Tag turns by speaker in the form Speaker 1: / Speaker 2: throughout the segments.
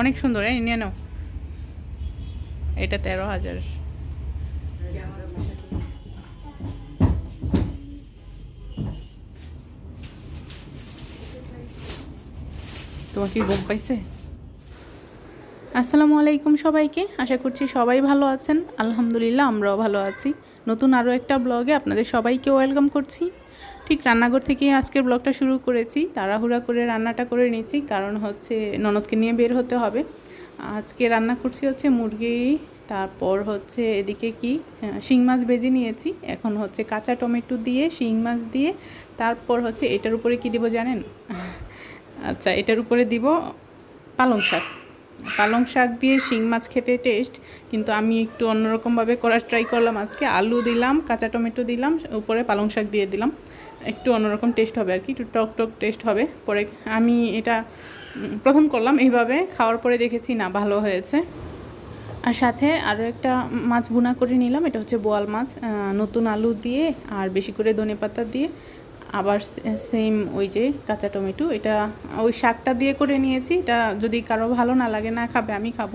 Speaker 1: অনেক সুন্দর, এই নিয়ে নাও। এটা তেরো হাজার। তোমার কি ঘুম পাইছে? আসসালামু আলাইকুম সবাইকে, আশা করছি সবাই ভালো আছেন। আলহামদুলিল্লাহ আমরাও ভালো আছি। নতুন আরও একটা ব্লগে আপনাদের সবাইকে ওয়েলকাম করছি। ঠিক রান্নাঘর থেকেই আজকের ব্লগটা শুরু করেছি। তাড়াহুড়া করে রান্নাটা করে নিয়েছি, কারণ হচ্ছে ননদকে নিয়ে বের হতে হবে। আজকে রান্না করছি হচ্ছে মুরগি, তারপর হচ্ছে এদিকে কি শিং মাছ ভেজে নিয়েছি। এখন হচ্ছে কাঁচা টমেটো দিয়ে, শিং মাছ দিয়ে, তারপর হচ্ছে এটার উপরে কি দিব জানেন? আচ্ছা এটার উপরে দিব পালং শাক। পালং শাক দিয়ে শিং মাছ খেতে টেস্ট কিন্তু আমি একটু অন্যরকমভাবে করার ট্রাই করলাম আজকে। আলু দিলাম, কাঁচা টমেটো দিলাম, উপরে পালং শাক দিয়ে দিলাম। একটু অন্যরকম টেস্ট হবে আর কি, একটু টক টক টেস্ট হবে। পরে আমি এটা প্রথম করলাম, এইভাবে খাওয়ার পরে দেখেছি না, ভালো হয়েছে। আর সাথে আরও একটা মাছ ভুনা করে নিলাম, এটা হচ্ছে বোয়াল মাছ নতুন আলু দিয়ে আর বেশি করে ধনেপাতা দিয়ে। আবার সেম ওই যে কাঁচা টমেটো, এটা ওই শাকটা দিয়ে করে নিয়েছি, এটা যদি কারও ভালো না লাগে না খাবে, আমি খাব।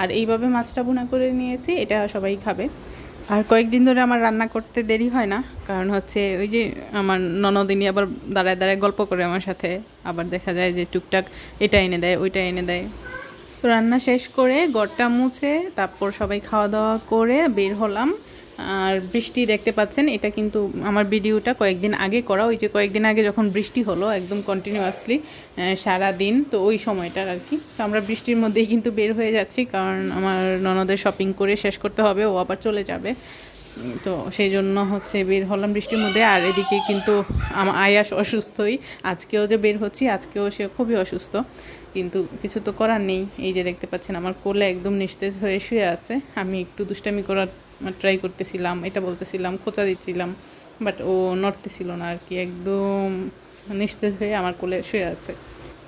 Speaker 1: আর এইভাবে মাছটা ভুনা করে নিয়েছি, এটা সবাই খাবে। আর কয়েকদিন ধরে আমার রান্না করতে দেরি হয় না, কারণ হচ্ছে ওই যে আমার ননদিনী আবার দাঁড়ায় দাঁড়ায় গল্প করে আমার সাথে। আবার দেখা যায় যে টুকটাক এটা এনে দেয়, ওইটা এনে দেয়। তো রান্না শেষ করে গড়টা মুছে, তারপর সবাই খাওয়া দাওয়া করে বের হলাম। আর বৃষ্টি দেখতে পাচ্ছেন, এটা কিন্তু আমার ভিডিওটা কয়েকদিন আগে করা, ওই যে কয়েকদিন আগে যখন বৃষ্টি হলো একদম কন্টিনিউয়াসলি সারা দিন তো ওই সময়টার আর কি। তো আমরা বৃষ্টির মধ্যেই কিন্তু বের হয়ে যাচ্ছি, কারণ আমার ননদের শপিং করে শেষ করতে হবে, ও আবার চলে যাবে। তো সেই জন্য হচ্ছে বের হলাম বৃষ্টির মধ্যে। আর এদিকে কিন্তু আমার আয়াস অসুস্থই। আজকেও যে বের হচ্ছি, আজকেও সে খুবই অসুস্থ। কিন্তু কিছু তো করার নেই। এই যে দেখতে পাচ্ছেন, আমার কোলে একদম নিস্তেজ হয়ে শুয়ে আছে। আমি একটু দুষ্টামি করার ট্রাই করতেছিলাম, এটা বলতেছিলাম, খোঁচা দিচ্ছিলাম বাট ও নড়তেছিল না আর কি। একদম নিস্তেজ হয়ে আমার কোলে শুয়ে আছে।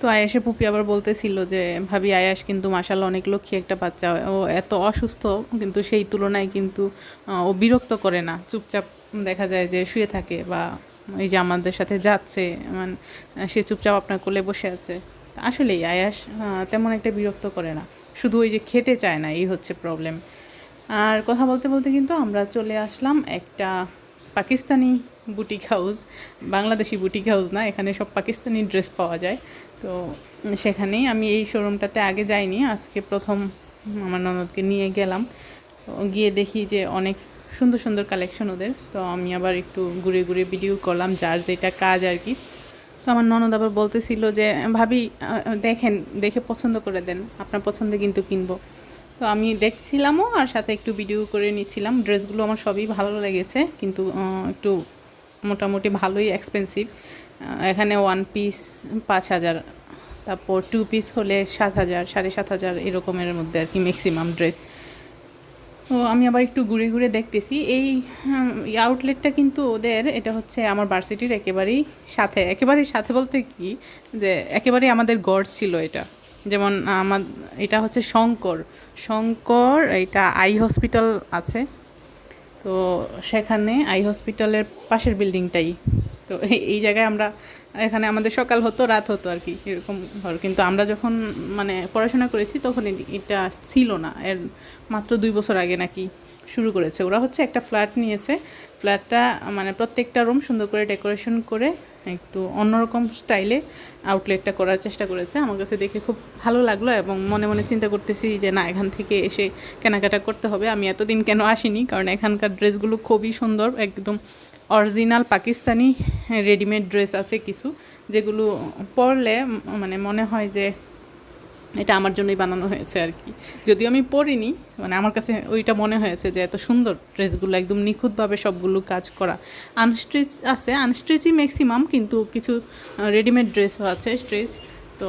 Speaker 1: তো আয়াসে পুপি আবার বলতেছিল যে, ভাবি আয়াস কিন্তু মাসাল্লাহ অনেক লক্ষ্মী একটা বাচ্চা। ও এত অসুস্থ, কিন্তু সেই তুলনায় কিন্তু ও বিরক্ত করে না। চুপচাপ দেখা যায় যে শুয়ে থাকে বা এই যে আমাদের সাথে যাচ্ছে মানে সে চুপচাপ আপনার কোলে বসে আছে। আসলেই আয়াস তেমন একটা বিরক্ত করে না। শুধু ওই যে খেতে চায় না, এই হচ্ছে প্রবলেম আর কথা বলতে বলতে কিন্তু আমরা চলে আসলাম একটা Pakistani boutique house, Bangladeshi boutique house না, এখানে সব পাকিস্তানি ড্রেস পাওয়া যায়। তো সেখানেই আমি এই শোরুমটাতে আগে যাইনি, আজকে প্রথম আমার ননদকে নিয়ে গেলাম। গিয়ে দেখি যে অনেক সুন্দর সুন্দর কালেকশন ওদের, তো আমি আবার একটু ঘুরে ঘুরে ভিডিও করলাম, যার যেটা কাজ আর কি। তো আমার ননদ আবার বলতেছিল যে, ভাবি দেখেন, দেখে পছন্দ করে দেন, আপনার পছন্দে কিন্তু কিনবো। তো আমি দেখছিলামও আর সাথে একটু ভিডিও করে নিচ্ছিলাম, ড্রেসগুলো আমার সবই ভালো লেগেছে, কিন্তু একটু মোটামুটি ভালোই এক্সপেন্সিভ এখানে ওয়ান পিস পাঁচ হাজার, তারপর টু পিস হলে সাত হাজার, সাড়ে সাত হাজার এরকমের মধ্যে আর কি ম্যাক্সিমাম ড্রেস তো আমি আবার একটু ঘুরে ঘুরে দেখতেছি। এই আউটলেটটা কিন্তু ওদের, এটা হচ্ছে আমার ভার্সিটির একেবারেই সাথে। একেবারেই সাথে বলতে কি, যে একেবারেই আমাদের গড় ছিল এটা। যেমন আমার, এটা হচ্ছে শঙ্কর। শঙ্কর, এটা আই হসপিটাল আছে। তো সেখানে আই হসপিটালের পাশের বিল্ডিংটাই। তো এই- জায়গায় আমরা, এখানে আমাদের সকাল হতো, রাত হতো আর কি, এরকম ঘর। কিন্তু আমরা যখন মানে পড়াশোনা করেছি, তখন এটা ছিল না। এর মাত্র দুই বছর আগে নাকি শুরু করেছে। ওরা হচ্ছে একটা ফ্ল্যাট নিয়েছে। ফ্ল্যাটটা মানে প্রত্যেকটা রুম সুন্দর করে ডেকোরেশন করে একটু অন্যরকম স্টাইলে আউটলেটটা করার চেষ্টা করেছে। আমার কাছে দেখে খুব ভালো লাগল এবং মনে মনে চিন্তা করতেছি যে, না, এখান থেকে এসে কেনাকাটা করতে হবে। আমি এতদিন কেন আসিনি? কারণ এখানকার ড্রেসগুলো খুবই সুন্দর, একদম অরিজিনাল পাকিস্তানি রেডিমেড ড্রেস আছে কিছু, যেগুলো পরলে মানে মনে হয় যে এটা আমার জন্যই বানানো হয়েছে আর কি। যদিও আমি পরিনি মানে আমার কাছে ওইটা মনে হয়েছে যে এত সুন্দর ড্রেসগুলো, একদম নিখুঁতভাবে সবগুলো কাজ করা। আনস্ট্রিচ আছে আনস্ট্রিচই ম্যাক্সিমাম কিন্তু কিছু রেডিমেড ড্রেসও আছে স্ট্রেচ তো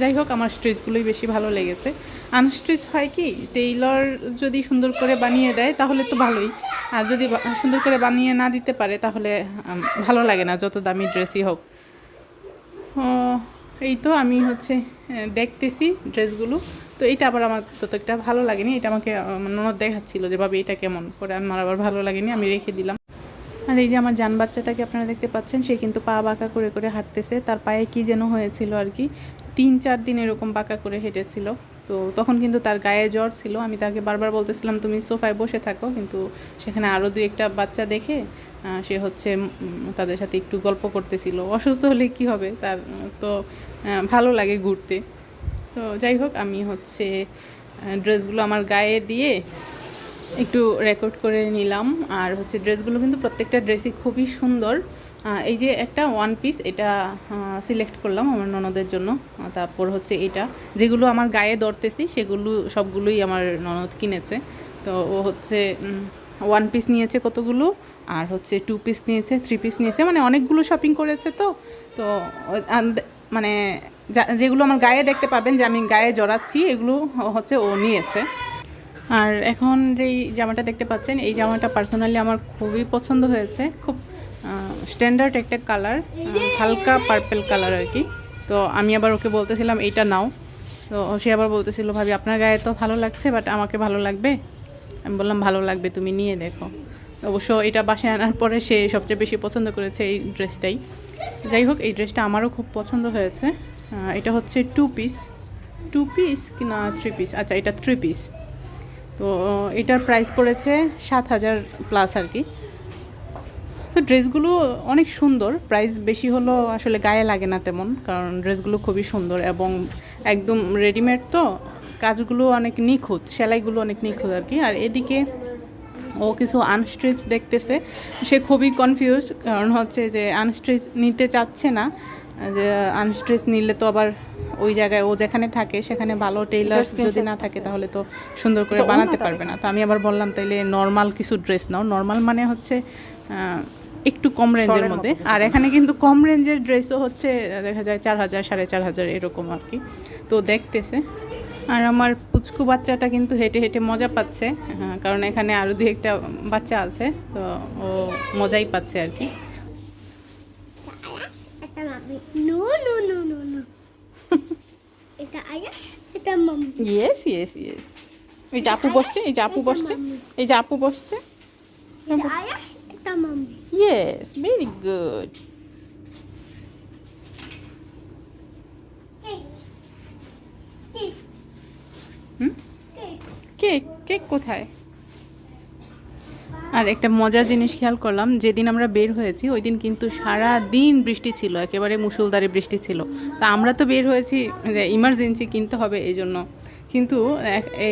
Speaker 1: যাই হোক, আমার স্ট্রেচগুলোই বেশি ভালো লেগেছে। আনস্ট্রিচ হয় কি টেইলর যদি সুন্দর করে বানিয়ে দেয়, তাহলে তো ভালোই। আর যদি সুন্দর করে বানিয়ে না দিতে পারে, তাহলে ভালো লাগে না, যত দামি ড্রেসই হোক। ও এই তো আমি হচ্ছে দেখতেছি ড্রেসগুলো। তো এটা আবার আমার তত একটা ভালো লাগেনি। এটা আমাকে ননদ দেখাচ্ছিল যে বাবা এটা কেমন? করে আমার আবার ভালো লাগেনি, আমি রেখে দিলাম। আর এই যে আমার যান বাচ্চাটাকে আপনারা দেখতে পাচ্ছেন, সে কিন্তু পা বাঁকা করে করে হাঁটতেছে। তার পায়ে কি যেন হয়েছিল আর কি। তিন, চার দিন এরকম বাঁকা করে হেঁটেছিল। তো তখন কিন্তু তার গায়ে জ্বর ছিল। আমি তাকে বারবার বলতেছিলাম, তুমি সোফায় বসে থাকো। কিন্তু সেখানে আরও দুই একটা বাচ্চা দেখে সে হচ্ছে তাদের সাথে একটু গল্প করতেছিল। অসুস্থ হলে কি হবে? তার, তো ভালো লাগে ঘুরতে। তো যাই হোক, আমি হচ্ছে ড্রেসগুলো আমার গায়ে দিয়ে একটু রেকর্ড করে নিলাম। আর হচ্ছে, ড্রেসগুলো কিন্তু প্রত্যেকটা ড্রেসই খুবই সুন্দর। এই যে একটা ওয়ান পিস এটা সিলেক্ট করলাম আমার ননদের জন্য। তারপর হচ্ছে এটা। যেগুলো আমার গায়ে ধরতেছি, সেগুলো, সবগুলোই আমার ননদ কিনেছে। তো ও হচ্ছে ওয়ান পিস নিয়েছে কতগুলো, আর হচ্ছে টু পিস নিয়েছে থ্রি পিস নিয়েছে। মানে অনেকগুলো শপিং করেছে তো। তো মানে যেগুলো আমার গায়ে দেখতে পাবেন, যে আমি গায়ে জড়াচ্ছি, এগুলো হচ্ছে ও নিয়েছে। আর এখন যেই জামাটা দেখতে পাচ্ছেন, এই জামাটা পার্সোনালি আমার খুবই পছন্দ হয়েছে। খুব স্ট্যান্ডার্ড একটা কালার হালকা পার্পেল কালার আর কি। তো আমি আবার ওকে বলতেছিলাম, এইটা নাও। তো সে আবার বলতেছিল, ভাবি, আপনার গায়ে তো ভালো লাগছে বাট আমাকে ভালো লাগবে? আমি বললাম, ভালো লাগবে, তুমি নিয়ে দেখো। অবশ্য এটা বাসায় আনার পরে সে সবচেয়ে বেশি পছন্দ করেছে এই ড্রেসটাই যাই হোক, এই ড্রেসটা আমারও খুব পছন্দ হয়েছে। এটা হচ্ছে টু পিস টু পিস কি না থ্রি পিস আচ্ছা এটা থ্রি পিস তো এটার প্রাইস পড়েছে সাত হাজার প্লাস আর কি। তো ড্রেসগুলো অনেক সুন্দর। প্রাইস বেশি হলো আসলে গায়ে লাগে না তেমন কারণ ড্রেসগুলো খুবই সুন্দর এবং একদম রেডিমেড তো। কাজগুলো অনেক নিখুঁত সেলাইগুলো অনেক নিখুঁত আর কি। আর এদিকে ও কিছু আনস্ট্রিচ দেখতেছে। সে খুবই কনফিউজ কারণ হচ্ছে যে আনস্ট্রিচ নিতে চাচ্ছে না। যে আনস্ট্রিচ নিলে তো আবার ওই জায়গায় ও যেখানে থাকে সেখানে ভালো টেইলার যদি না থাকে তাহলে তো সুন্দর করে বানাতে পারবে না। তো আমি আবার বললাম তাইলে নর্মাল কিছু ড্রেস নাও। নর্মাল মানে হচ্ছে একটু কম রেঞ্জের মধ্যে। আর এখানে কিন্তু কম রেঞ্জের ড্রেসও হচ্ছে দেখা যায় চার হাজার সাড়ে চার হাজার এরকম আর কি। তো দেখতেছে। আর আমার পুচকু বাচ্চাটা কিন্তু হেঁটে হেঁটে মজা পাচ্ছে। হ্যাঁ, কারণ এখানে আরও দু একটা বাচ্চা আছে তো ও মজাই পাচ্ছে আর কি।
Speaker 2: এটা mummy. No no no no no. এটা আয়াস এটা মাম্মি।
Speaker 1: ইয়েস ইয়েস ইয়েস এই যে আপু বসছে এই যে আপু বসছে এই যে আপু বসছে।
Speaker 2: এটা mummy
Speaker 1: yes very good
Speaker 2: cake cake
Speaker 1: hmm
Speaker 2: cake
Speaker 1: cake cake কোথায়? আর একটা মজার জিনিস খেয়াল করলাম যেদিন আমরা বের হয়েছি ওই দিন কিন্তু সারা দিন বৃষ্টি ছিল একেবারে মুসুলধারে বৃষ্টি ছিল। তা আমরা তো বের হয়েছি যে ইমার্জেন্সি কিনতে হবে এই জন্য কিন্তু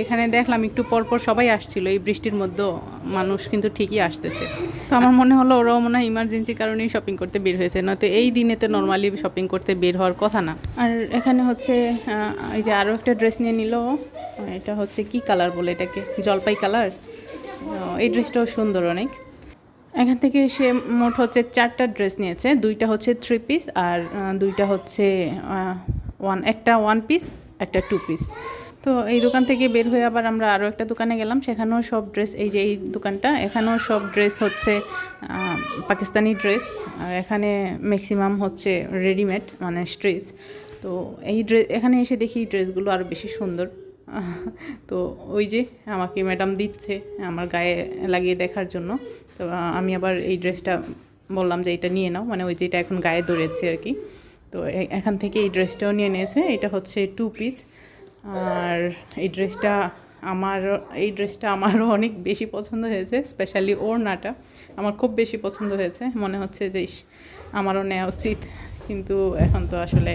Speaker 1: এখানে দেখলাম একটু পরপর সবাই আসছিল, এই বৃষ্টির মধ্যেও মানুষ কিন্তু ঠিকই আসতেছে। তো আমার মনে হলো ওরাও মনে হয় ইমার্জেন্সি কারণেই শপিং করতে বের হয়েছে, নয়তো এই দিনে তো নর্মালি শপিং করতে বের হওয়ার কথা না। আর এখানে হচ্ছে এই যে আরও একটা ড্রেস নিয়ে নিল, এটা হচ্ছে কি কালার বলে এটাকে? জলপাই কালার এই ড্রেসটাও সুন্দর অনেক। এখান থেকে সে মোট হচ্ছে চারটা ড্রেস নিয়েছে, দুইটা হচ্ছে থ্রি পিস আর দুইটা হচ্ছে ওয়ান একটা ওয়ান পিস একটা টু পিস তো এই দোকান থেকে বের হয়ে আবার আমরা আরও একটা দোকানে গেলাম। সেখানেও সব ড্রেস এই যে এই দোকানটা, এখানেও সব ড্রেস হচ্ছে পাকিস্তানি ড্রেস এখানে ম্যাক্সিমাম হচ্ছে রেডিমেড মানে স্ট্রিচ তো এই ড্রেস এখানে এসে দেখি ড্রেসগুলো আরও বেশি সুন্দর। তো ওই যে আমাকে ম্যাডাম দিচ্ছে আমার গায়ে লাগিয়ে দেখার জন্য। তো আমি আবার এই ড্রেসটা বললাম যে এটা নিয়ে নাও মানে ওই যেটা এখন গায়ে ধরেছে আর কি। তো এখান থেকে এই ড্রেসটাও নিয়ে নিয়েছে, এটা হচ্ছে টু পিস আর এই ড্রেসটা আমার এই ড্রেসটা আমারও অনেক বেশি পছন্দ হয়েছে স্পেশালি ওড়নাটা আমার খুব বেশি পছন্দ হয়েছে। মনে হচ্ছে যে আমারও নেওয়া উচিত। কিন্তু এখন তো আসলে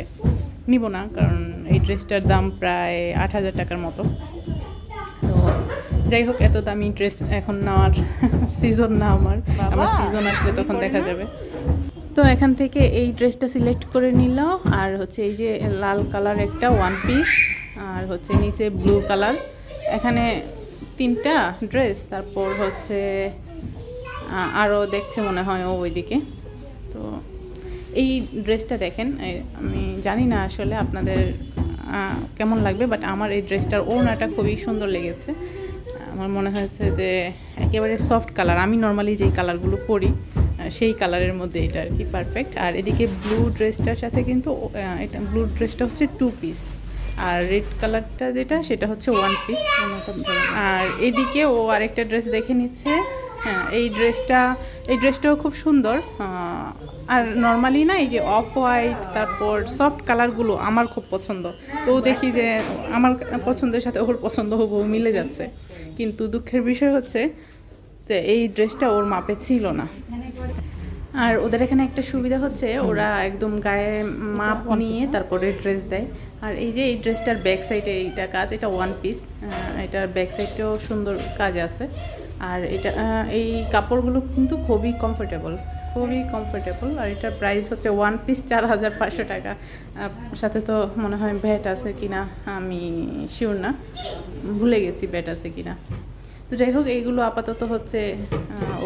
Speaker 1: নিব না কারণ এই ড্রেসটার দাম প্রায় আট হাজার টাকার মতো। তো যাই হোক এত দামি ড্রেস এখন নেওয়ার সিজন না আমার। আমার সিজন আসলে তখন দেখা যাবে। তো এখান থেকে এই ড্রেসটা সিলেক্ট করে নিল আর হচ্ছে এই যে লাল কালার একটা ওয়ান পিস আর হচ্ছে নিচে ব্লু কালার এখানে তিনটা ড্রেস তারপর হচ্ছে আরও দেখছে মনে হয় ও ওইদিকে। তো এই ড্রেসটা দেখেন আমি জানি না আসলে আপনাদের কেমন লাগবে বাট আমার এই ড্রেসটার ওড়নাটা খুবই সুন্দর লেগেছে। আমার মনে হয়েছে যে একেবারে সফট কালার আমি নর্মালি যেই কালারগুলো পরি সেই কালারের মধ্যে এটা আর কি পারফেক্ট আর এদিকে ব্লু ড্রেসটার সাথে কিন্তু এটা ব্লু ড্রেসটা হচ্ছে টু পিস আর রেড কালারটা যেটা, সেটা হচ্ছে ওয়ান পিস আর এদিকে ও আরেকটা ড্রেস দেখে নিচ্ছে। হ্যাঁ এই ড্রেসটা এই ড্রেসটাও খুব সুন্দর। আর নর্মালি না, এই যে অফ হোয়াইট তারপর সফট কালারগুলো আমার খুব পছন্দ। তো দেখি যে আমার পছন্দের সাথে ওর পছন্দ হব মিলে যাচ্ছে। কিন্তু দুঃখের বিষয় হচ্ছে যে এই ড্রেসটা ওর মাপে ছিল না। আর ওদের এখানে একটা সুবিধা হচ্ছে ওরা একদম গায়ে মাপ নিয়ে তারপরে ড্রেস দেয়। আর এই যে এই ড্রেসটার ব্যাক সাইডে এইটা কাজ এটা ওয়ান পিস এটার ব্যাক সাইডেও সুন্দর কাজ আছে। আর এটা এই কাপড়গুলো কিন্তু খুবই কমফোর্টেবল খুবই কমফোর্টেবল আর এটার প্রাইস হচ্ছে ওয়ান পিস চার হাজার পাঁচশো টাকা। সাথে তো মনে হয় ভ্যাট আছে কিনা আমি শিওর না। ভুলে গেছি ভ্যাট আছে কিনা। তো যাই হোক, এইগুলো আপাতত হচ্ছে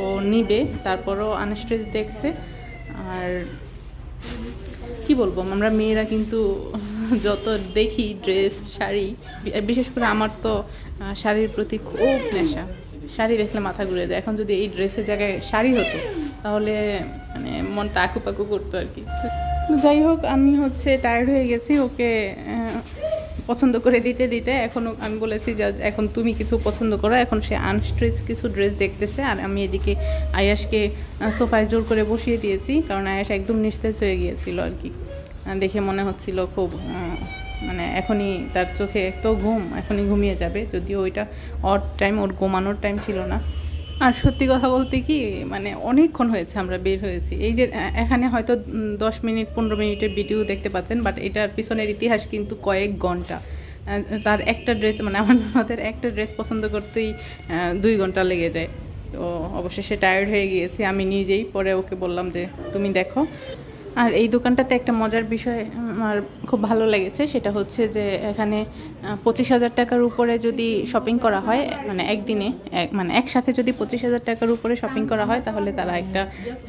Speaker 1: ও নিবে, তারপরও আনস্ট্রেস দেখছে। আর কি বলব, আমরা মেয়েরা কিন্তু যত দেখি ড্রেস, শাড়ি, বিশেষ করে আমার তো শাড়ির প্রতি খুব নেশা। শাড়ি দেখলে মাথা ঘুরে যায়। এখন যদি এই ড্রেসের জায়গায় শাড়ি হতো, তাহলে মানে মনটা আকুপাকু করতো আর কি। যাই হোক, আমি হচ্ছে টায়ার্ড হয়ে গেছি। ওকে পছন্দ করে দিতে দিতে এখনও আমি বলেছি যে এখন তুমি কিছু পছন্দ করো, এখন সে আনস্ট্রেচ কিছু ড্রেস দেখতেছে আর আমি এদিকে আয়াসকে সোফায় জোর করে বসিয়ে দিয়েছি কারণ আয়াস একদম নিস্তেজ হয়ে গিয়েছিল আর কি। দেখে মনে হচ্ছিল খুব মানে এখনই তার চোখে এত ঘুম, এখনই ঘুমিয়ে যাবে, যদিও ওইটা অড টাইম ওর ঘুমানোর টাইম ছিল না। আর সত্যি কথা বলতে কি মানে অনেকক্ষণ হয়েছে আমরা বের হয়েছি। এই যে এখানে হয়তো দশ মিনিট, পনেরো মিনিটের ভিডিও দেখতে পাচ্ছেন, বাট এটার পিছনের ইতিহাস কিন্তু কয়েক ঘণ্টা। তার একটা ড্রেস মানে আমার আমাদের একটা ড্রেস পছন্দ করতেই দুই ঘণ্টা লেগে যায়। তো অবশেষে টায়ার্ড হয়ে গিয়েছি। আমি নিজেই পরে ওকে বললাম যে, তুমি দেখো। আর এই দোকানটাতে একটা মজার বিষয় আমার খুব ভালো লেগেছে সেটা হচ্ছে যে এখানে পঁচিশ হাজার টাকার উপরে যদি শপিং করা হয় মানে একদিনে এক মানে একসাথে যদি পঁচিশ হাজার টাকার উপরে শপিং করা হয় তাহলে তারা একটা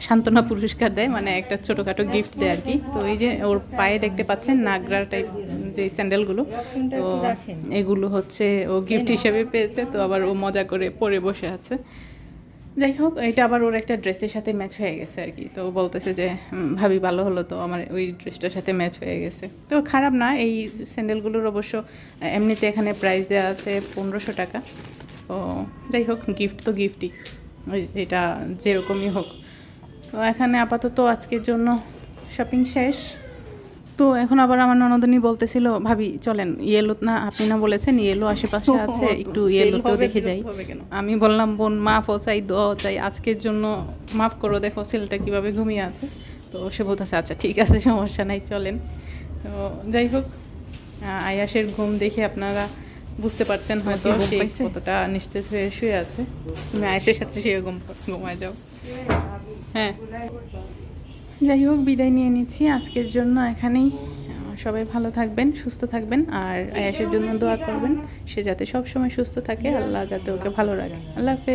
Speaker 1: সান্ত্বনা পুরস্কার দেয় মানে একটা ছোটোখাটো গিফট দেয় আর কি। তো এই যে ওর পায়ে দেখতে পাচ্ছেন নাগরা টাইপ যে স্যান্ডেলগুলো তো এগুলো হচ্ছে ও গিফট হিসেবে পেয়েছে তো আবার ও মজা করে পরে বসে আছে। যাই হোক, এটা আবার ওর একটা ড্রেসের সাথে ম্যাচ হয়ে গেছে আর কি। তো বলতেছে যে ভাবি ভালো হলো তো, আমার ওই ড্রেসটার সাথে ম্যাচ হয়ে গেছে। তো খারাপ না, এই স্যান্ডেলগুলোর অবশ্য এমনিতে এখানে প্রাইস দেওয়া আছে পনেরোশো টাকা। তো যাই হোক গিফট তো গিফটই এটা যেরকমই হোক। তো এখানে আপাতত আজকের জন্য শপিং শেষ। তো এখন আবার আমার ননদিনী বলতেছিল ভাবি চলেন ইয়েলো না আপনি না বলেছেন ইয়েলো আশেপাশে আছে একটু ইয়েলোতেও দেখে যাই। আমি বললাম বোন মাফও চাই দোয়াও চাই আজকের জন্য মাফ করো দেখো ছেলেটা কীভাবে ঘুমিয়ে আছে। তো সে বলতেছে আচ্ছা ঠিক আছে সমস্যা নাই চলেন। তো যাই হোক আয়াসের ঘুম দেখে আপনারা বুঝতে পারছেন হয়তো সে? কতটা নিস্তেজ হয়ে শুয়ে আছে। তুমি আয়াসের সাথে শুয়ে ঘুম ঘুমায় যাও। হ্যাঁ। যাই হোক, বিদায় নিয়ে নিচ্ছি আজকের জন্য এখানেই। সবাই ভালো থাকবেন, সুস্থ থাকবেন, আর আয়াসের জন্য দোয়া করবেন। সে যাতে সবসময় সুস্থ থাকে, আল্লাহ যাতে ওকে ভালো রাখে। আল্লাহ হাফেজ।